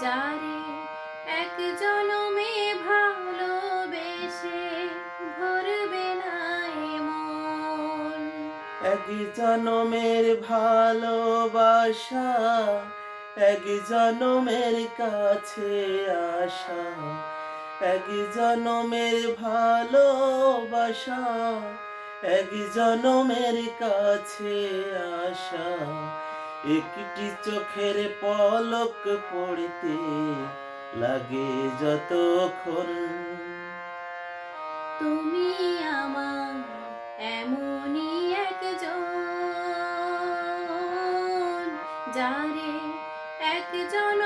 যারে এক জনমে ভালোবেসে ভরবে না মন এক জনমের ভালোবাসা, এক জনমের কাছে আশা এক জনমের ভালোবাসা, এক জনমের কাছে আশা একটি চোখের পলক পড়িতে লাগে যতক্ষণ। তুমি আমার এমনই একজন যারে এক জন